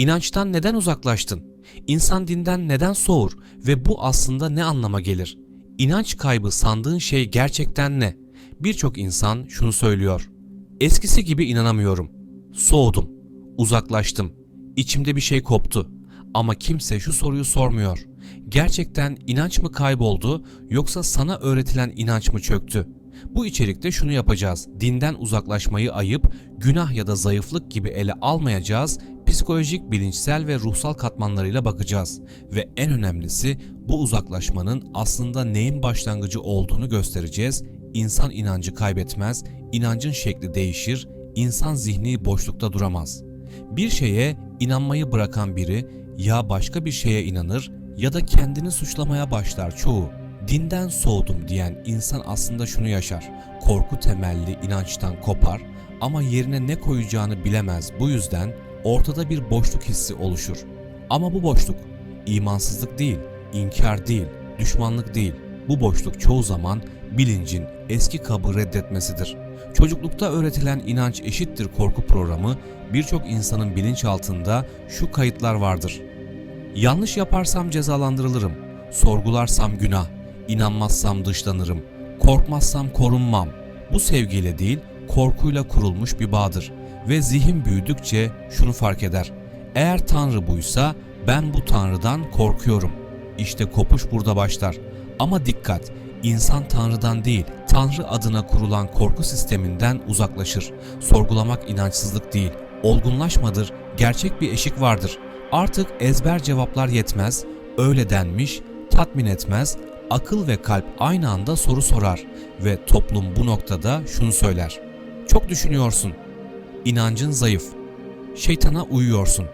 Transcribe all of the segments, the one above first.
İnançtan neden uzaklaştın? İnsan dinden neden soğur ve bu aslında ne anlama gelir? İnanç kaybı sandığın şey gerçekten ne? Birçok insan şunu söylüyor. Eskisi gibi inanamıyorum. Soğudum, uzaklaştım. İçimde bir şey koptu. Ama kimse şu soruyu sormuyor. Gerçekten inanç mı kayboldu yoksa sana öğretilen inanç mı çöktü? Bu içerikte şunu yapacağız. Dinden uzaklaşmayı ayıp, günah ya da zayıflık gibi ele almayacağız. Psikolojik, bilinçsel ve ruhsal katmanlarıyla bakacağız. Ve en önemlisi bu uzaklaşmanın aslında neyin başlangıcı olduğunu göstereceğiz. İnsan inancı kaybetmez, inancın şekli değişir, insan zihni boşlukta duramaz. Bir şeye inanmayı bırakan biri ya başka bir şeye inanır ya da kendini suçlamaya başlar çoğu. Dinden soğudum diyen insan aslında şunu yaşar. Korku temelli inançtan kopar ama yerine ne koyacağını bilemez. Bu yüzden ortada bir boşluk hissi oluşur. Ama bu boşluk imansızlık değil, inkar değil, düşmanlık değil. Bu boşluk çoğu zaman bilincin eski kabı reddetmesidir. Çocuklukta öğretilen inanç eşittir korku programı birçok insanın bilinçaltında şu kayıtlar vardır. Yanlış yaparsam cezalandırılırım. Sorgularsam günah. inanmazsam dışlanırım. Korkmazsam korunmam. Bu sevgiyle değil, korkuyla kurulmuş bir bağdır. Ve zihin büyüdükçe şunu fark eder. Eğer Tanrı buysa ben bu Tanrı'dan korkuyorum. İşte kopuş burada başlar. Ama dikkat, insan Tanrı'dan değil, Tanrı adına kurulan korku sisteminden uzaklaşır. Sorgulamak inançsızlık değil, olgunlaşmadır, gerçek bir eşik vardır. Artık ezber cevaplar yetmez, öyle denmiş, tatmin etmez, akıl ve kalp aynı anda soru sorar ve toplum bu noktada şunu söyler. Çok düşünüyorsun, inancın zayıf, şeytana uyuyorsun.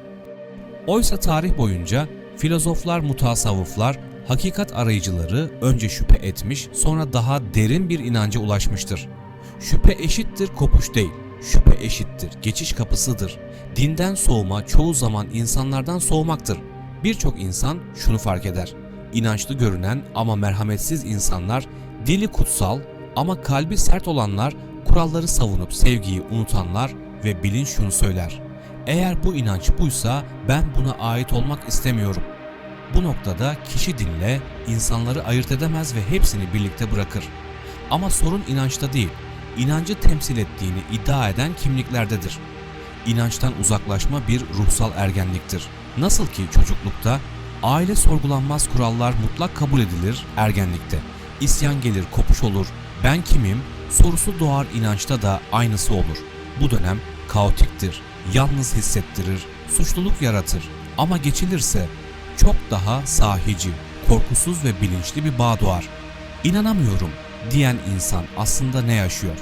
Oysa tarih boyunca filozoflar, mutasavvıflar, hakikat arayıcıları önce şüphe etmiş, sonra daha derin bir inanca ulaşmıştır. Şüphe eşittir kopuş değil. Şüphe eşittir geçiş kapısıdır. Dinden soğuma çoğu zaman insanlardan soğumaktır. Birçok insan şunu fark eder. İnançlı görünen ama merhametsiz insanlar, dili kutsal ama kalbi sert olanlar, kuralları savunup sevgiyi unutanlar ve bilinç şunu söyler. Eğer bu inanç buysa ben buna ait olmak istemiyorum. Bu noktada kişi dinle insanları ayırt edemez ve hepsini birlikte bırakır. Ama sorun inançta değil, inancı temsil ettiğini iddia eden kimliklerdedir. İnançtan uzaklaşma bir ruhsal ergenliktir. Nasıl ki çocuklukta aile sorgulanmaz kurallar mutlak kabul edilir ergenlikte. İsyan gelir, kopuş olur, ben kimim sorusu doğar inançta da aynısı olur. Bu dönem kaotiktir, yalnız hissettirir, suçluluk yaratır. Ama geçilirse çok daha sahici, korkusuz ve bilinçli bir bağ doğar. İnanamıyorum diyen insan aslında ne yaşıyor?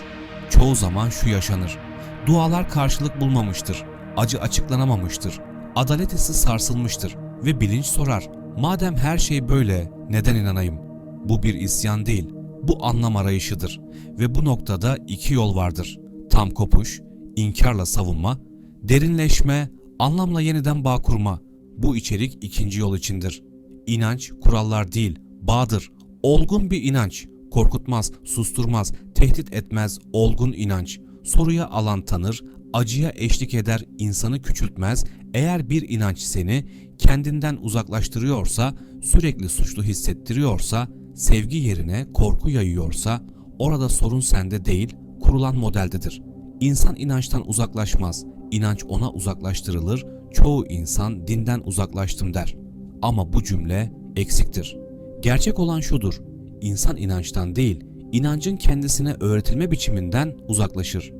Çoğu zaman şu yaşanır. Dualar karşılık bulmamıştır. Acı açıklanamamıştır. Adalet hissi sarsılmıştır ve bilinç sorar. Madem her şey böyle neden inanayım? Bu bir isyan değil. Bu anlam arayışıdır ve bu noktada iki yol vardır. Tam kopuş, inkarla savunma, derinleşme, anlamla yeniden bağ kurma. Bu içerik ikinci yol içindir. İnanç kurallar değil, bağdır. Olgun bir inanç, korkutmaz, susturmaz, tehdit etmez, olgun inanç. Soruya alan tanır, acıya eşlik eder, insanı küçültmez. Eğer bir inanç seni kendinden uzaklaştırıyorsa, sürekli suçlu hissettiriyorsa, sevgi yerine korku yayıyorsa, orada sorun sende değil, kurulan modeldedir. İnsan inançtan uzaklaşmaz, inanç ona uzaklaştırılır, çoğu insan dinden uzaklaştım der. Ama bu cümle eksiktir. Gerçek olan şudur, insan inançtan değil, inancın kendisine öğretilme biçiminden uzaklaşır.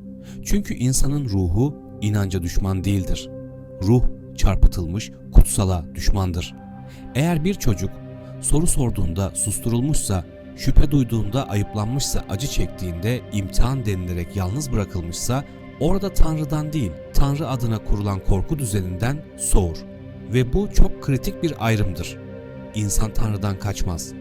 Çünkü insanın ruhu inanca düşman değildir. Ruh çarpıtılmış kutsala düşmandır. Eğer bir çocuk soru sorduğunda susturulmuşsa, şüphe duyduğunda ayıplanmışsa, acı çektiğinde imtihan denilerek yalnız bırakılmışsa, orada Tanrı'dan değil, Tanrı adına kurulan korku düzeninden soğur. Ve bu çok kritik bir ayrımdır. İnsan Tanrı'dan kaçmaz.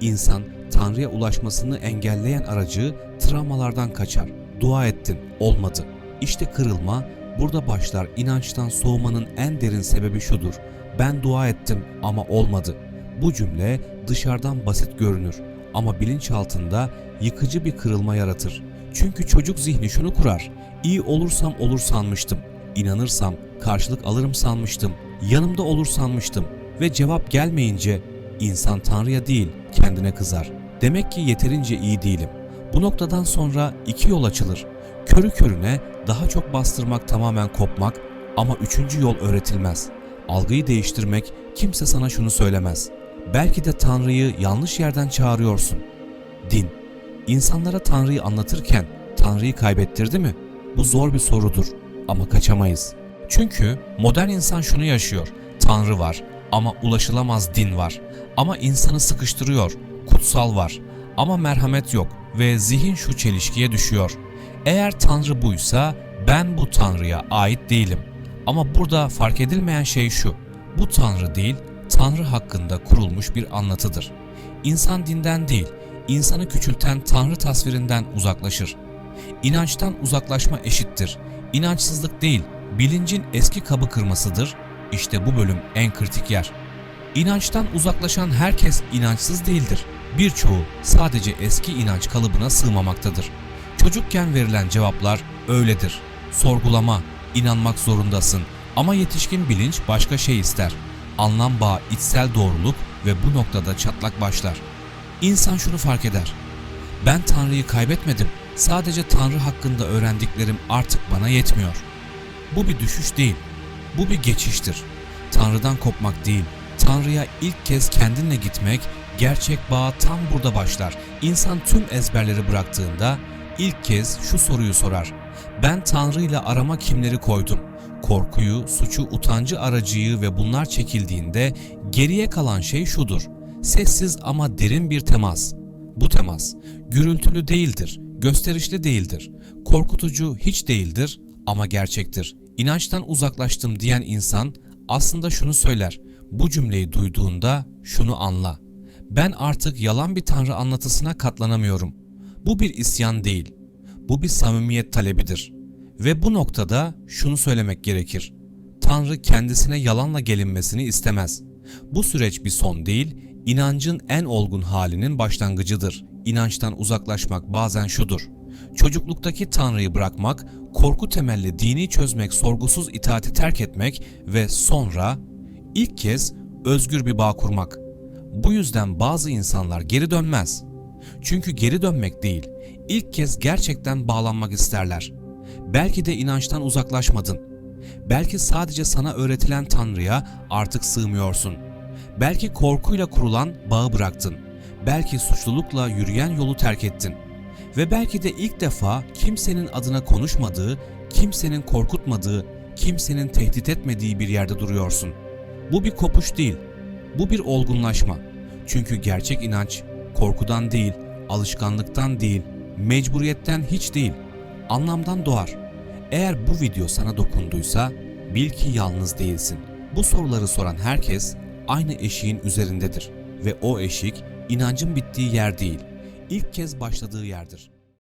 İnsan Tanrı'ya ulaşmasını engelleyen aracı travmalardan kaçar. Dua ettin, olmadı. İşte kırılma burada başlar. İnançtan soğumanın en derin sebebi şudur. Ben dua ettim ama olmadı. Bu cümle dışarıdan basit görünür ama bilinçaltında yıkıcı bir kırılma yaratır. Çünkü çocuk zihni şunu kurar. İyi olursam olur sanmıştım. İnanırsam karşılık alırım sanmıştım. Yanımda olur sanmıştım. Ve cevap gelmeyince insan Tanrı'ya değil kendine kızar. Demek ki yeterince iyi değilim. Bu noktadan sonra iki yol açılır. Körü körüne daha çok bastırmak tamamen kopmak ama üçüncü yol öğretilmez. Algıyı değiştirmek kimse sana şunu söylemez. Belki de Tanrı'yı yanlış yerden çağırıyorsun. Din. İnsanlara Tanrı'yı anlatırken Tanrı'yı kaybettirdi mi? Bu zor bir sorudur ama kaçamayız. Çünkü modern insan şunu yaşıyor. Tanrı var ama ulaşılamaz din var. Ama insanı sıkıştırıyor. Kutsal var ama merhamet yok ve zihin şu çelişkiye düşüyor. Eğer Tanrı buysa ben bu Tanrı'ya ait değilim. Ama burada fark edilmeyen şey şu. Bu Tanrı değil, Tanrı hakkında kurulmuş bir anlatıdır. İnsan dinden değil, insanı küçülten Tanrı tasvirinden uzaklaşır. İnançtan uzaklaşma eşittir. İnançsızlık değil, bilincin eski kabı kırmasıdır. İşte bu bölüm en kritik yer. İnançtan uzaklaşan herkes inançsız değildir. Birçoğu sadece eski inanç kalıbına sığmamaktadır. Çocukken verilen cevaplar öyledir. Sorgulama, inanmak zorundasın ama yetişkin bilinç başka şey ister. Anlam bağı içsel doğruluk ve bu noktada çatlak başlar. İnsan şunu fark eder. Ben Tanrı'yı kaybetmedim. Sadece Tanrı hakkında öğrendiklerim artık bana yetmiyor. Bu bir düşüş değil. Bu bir geçiştir. Tanrı'dan kopmak değil. Tanrı'ya ilk kez kendinle gitmek, gerçek bağ tam burada başlar. İnsan tüm ezberleri bıraktığında ilk kez şu soruyu sorar. Ben Tanrı ile arama kimleri koydum? Korkuyu, suçu, utancı aracıyı ve bunlar çekildiğinde geriye kalan şey şudur. Sessiz ama derin bir temas. Bu temas gürültülü değildir, gösterişli değildir, korkutucu hiç değildir ama gerçektir. İnançtan uzaklaştım diyen insan aslında şunu söyler. Bu cümleyi duyduğunda şunu anla. Ben artık yalan bir tanrı anlatısına katlanamıyorum. Bu bir isyan değil. Bu bir samimiyet talebidir. Ve bu noktada şunu söylemek gerekir. Tanrı kendisine yalanla gelinmesini istemez. Bu süreç bir son değil, inancın en olgun halinin başlangıcıdır. İnançtan uzaklaşmak bazen şudur. Çocukluktaki Tanrı'yı bırakmak, korku temelli dini çözmek, sorgusuz itaati terk etmek ve sonra ilk kez özgür bir bağ kurmak. Bu yüzden bazı insanlar geri dönmez. Çünkü geri dönmek değil, ilk kez gerçekten bağlanmak isterler. Belki de inançtan uzaklaşmadın. Belki sadece sana öğretilen Tanrı'ya artık sığmıyorsun. Belki korkuyla kurulan bağı bıraktın. Belki suçlulukla yürüyen yolu terk ettin. Ve belki de ilk defa kimsenin adına konuşmadığı, kimsenin korkutmadığı, kimsenin tehdit etmediği bir yerde duruyorsun. Bu bir kopuş değil, bu bir olgunlaşma. Çünkü gerçek inanç korkudan değil, alışkanlıktan değil, mecburiyetten hiç değil, anlamdan doğar. Eğer bu video sana dokunduysa bil ki yalnız değilsin. Bu soruları soran herkes aynı eşiğin üzerindedir ve o eşik inancın bittiği yer değil, ilk kez başladığı yerdir.